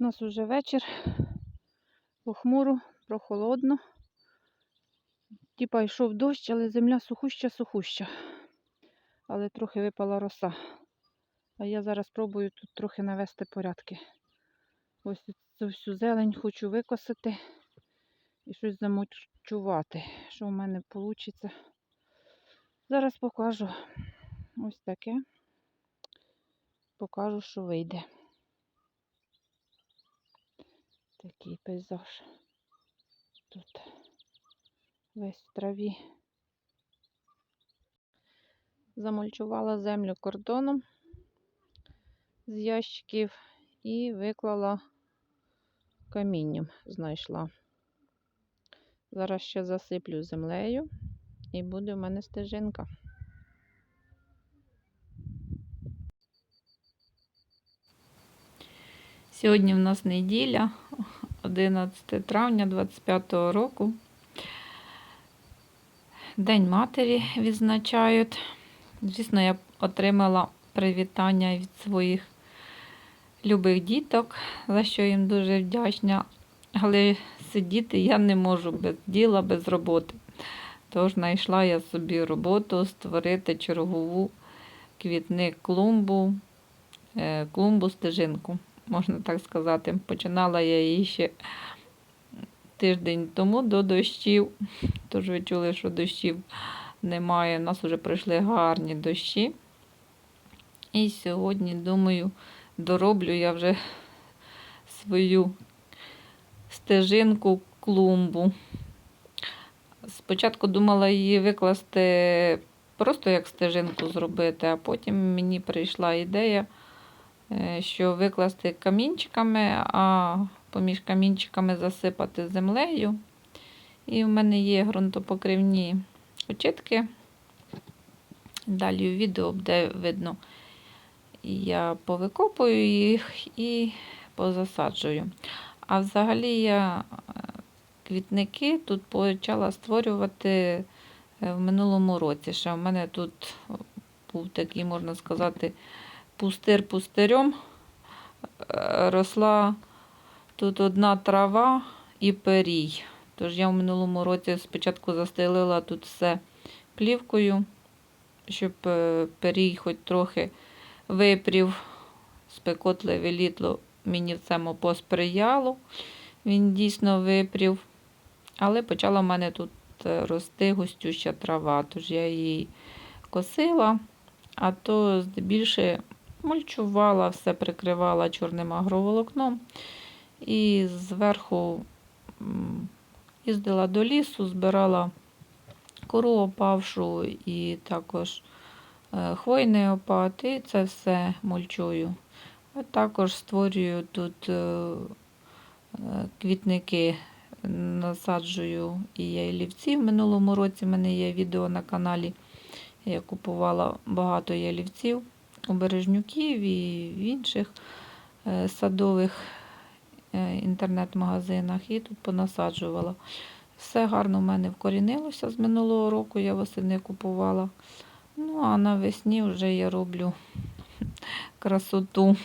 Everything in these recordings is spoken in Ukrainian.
У нас уже вечір. Похмуро, прохолодно. Типа йшов дощ, але земля сухуща-сухуща. Але трохи випала роса. А я зараз спробую тут трохи навести порядки. Ось цю всю зелень хочу викосити і щось замочувати. Що в мене вийде. Зараз покажу ось таке. Покажу, що вийде. Такий пейзаж. Тут весь в траві. Замульчувала землю кордоном з ящиків і виклала камінням, знайшла. Зараз ще засиплю землею і буде в мене стежинка. Сьогодні в нас неділя, 11 травня 25 року. День матері відзначають. Звісно, я отримала привітання від своїх любих діток, за що їм дуже вдячна. Але сидіти я не можу без діла, без роботи. Тож знайшла я собі роботу створити чергову квітник клумбу, е, клумбу стежинку, можна так сказати. Починала я її ще тиждень тому до дощів. Тож ви чули, що дощів немає. У нас вже прийшли гарні дощі. І сьогодні, думаю, дороблю я вже свою стежинку клумбу. Спочатку думала її викласти просто як стежинку зробити, а потім мені прийшла ідея, що викласти камінчиками, а поміж камінчиками засипати землею. І в мене є ґрунтопокривні очітки. Далі у відео буде видно, я повикопую їх і позасаджую. А взагалі я е, квітники тут почала створювати е, в минулому році. Ще в мене тут був такий, можна сказати, пустир пустирем. Е, росла тут одна трава і перій. Тож я в минулому році спочатку застелила тут все плівкою, щоб перій хоч трохи випрів, спекотливе літло мені в цьому посприяло. Він дійсно випрів. Але почала в мене тут е, рости густюща трава, тож я її косила, а то здебільше мульчувала, все прикривала чорним агроволокном. І зверху їздила до лісу, збирала кору опавшу і також е, хвойний опад, і це все мульчую. А також створюю тут е, квітники насаджую і ялівці. В минулому році в мене є відео на каналі. Я купувала багато ялівців у бережнюків і в інших е, садових е, інтернет-магазинах і тут понасаджувала. Все гарно в мене вкорінилося з минулого року, я восени купувала. Ну, а навесні вже я роблю красоту.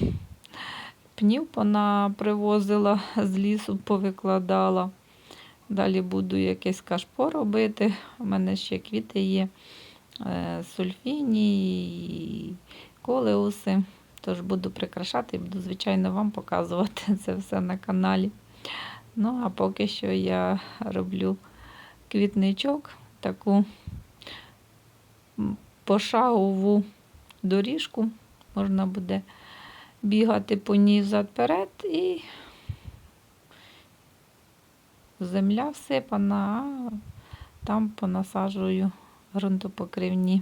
Пнів вона привозила з лісу, повикладала. Далі буду якесь кашпо робити. У мене ще квіти є, е, сульфіні, колеуси. Тож буду прикрашати і буду, звичайно, вам показувати це все на каналі. Ну, а поки що я роблю квітничок, таку пошагову доріжку. Можна буде бігати по ній взад-перед і земля всипана, а там понасаджую ґрунтопокривні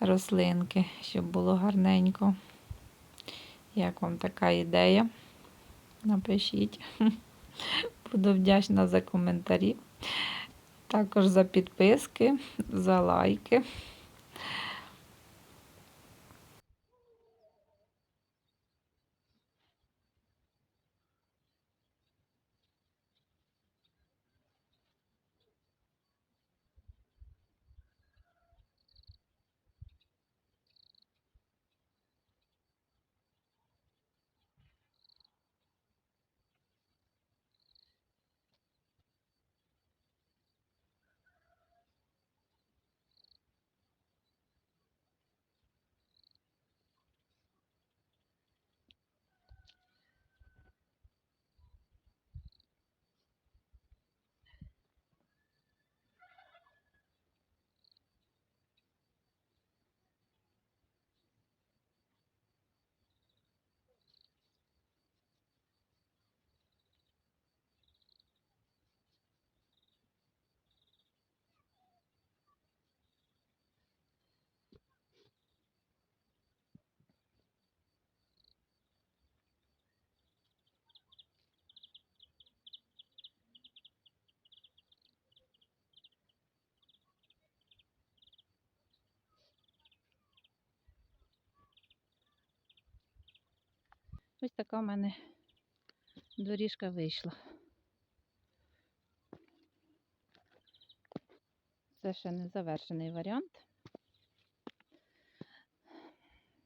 рослинки, щоб було гарненько. Як вам така ідея? Напишіть. Буду вдячна за коментарі, також за підписки, за лайки. Ось така в мене доріжка вийшла. Це ще не завершений варіант.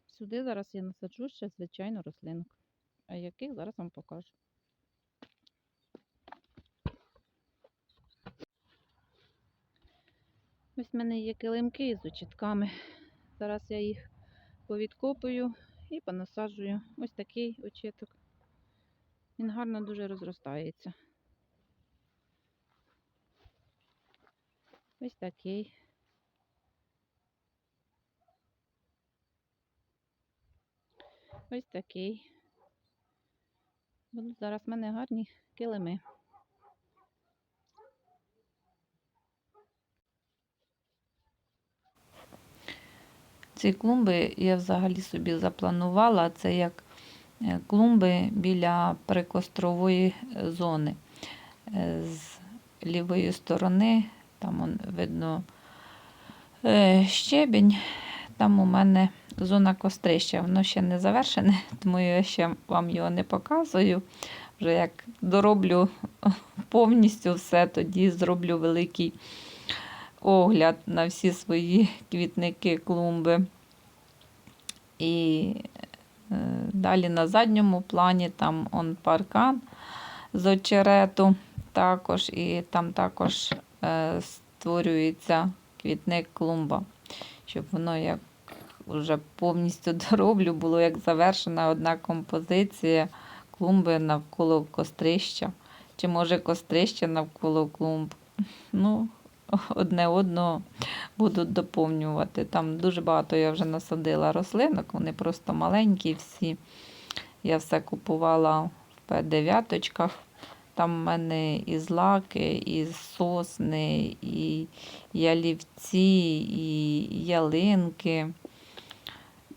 Сюди зараз я насаджу ще звичайно рослинок. Яких зараз вам покажу. Ось в мене є килимки з очітками. Зараз я їх повідкопую і понасаджую. Ось такий очіток. Він гарно дуже розростається. Ось такий. Ось такий. Будуть зараз в мене гарні килими. Ці клумби я взагалі собі запланувала. Це як е, клумби біля прикострової зони. Е, З лівої сторони, там видно е, щебінь, там у мене зона кострища. Воно ще не завершене, тому я ще вам його не показую. Вже як дороблю повністю все, тоді зроблю великий огляд на всі свої квітники, клумби. І е, далі на задньому плані там он паркан з очерету також, і там також е, створюється квітник клумба, щоб воно як вже повністю дороблю, було як завершена одна композиція клумби навколо кострища. Чи може кострище навколо клумб. Ну, одне одного будуть доповнювати. Там дуже багато я вже насадила рослинок, вони просто маленькі всі. Я все купувала в П9. Там в мене і злаки, і сосни, і ялівці, і ялинки,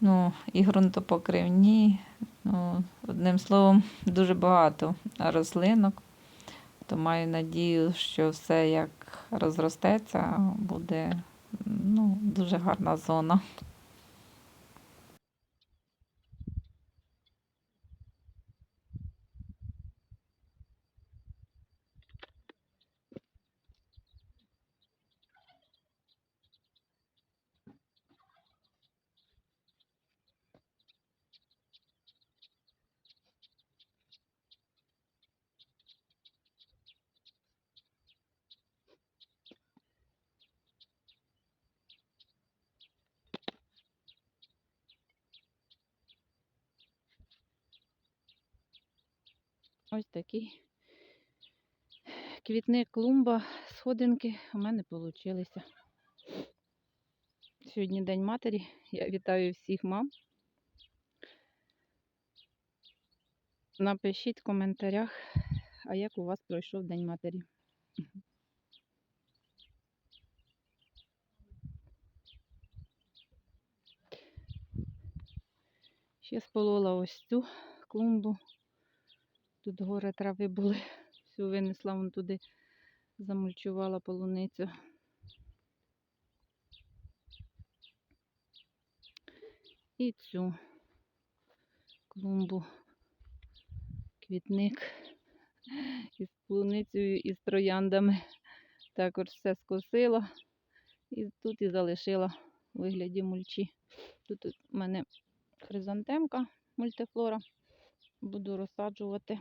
ну, і ґрунтопокривні. Ну, одним словом, дуже багато рослинок. То маю надію, що все як розростеться, буде ну, дуже гарна зона. Ось такий квітник клумба, сходинки у мене вийшли. Сьогодні День матері. Я вітаю всіх мам. Напишіть в коментарях, а як у вас пройшов День матері. Ще сполола ось цю клумбу. Тут гори трави були. Всю винесла вон туди, замульчувала полуницю. І цю клумбу, квітник із полуницею і з трояндами. Також все скосила і тут і залишила у вигляді мульчі. Тут у мене хризантемка мультифлора. Буду розсаджувати.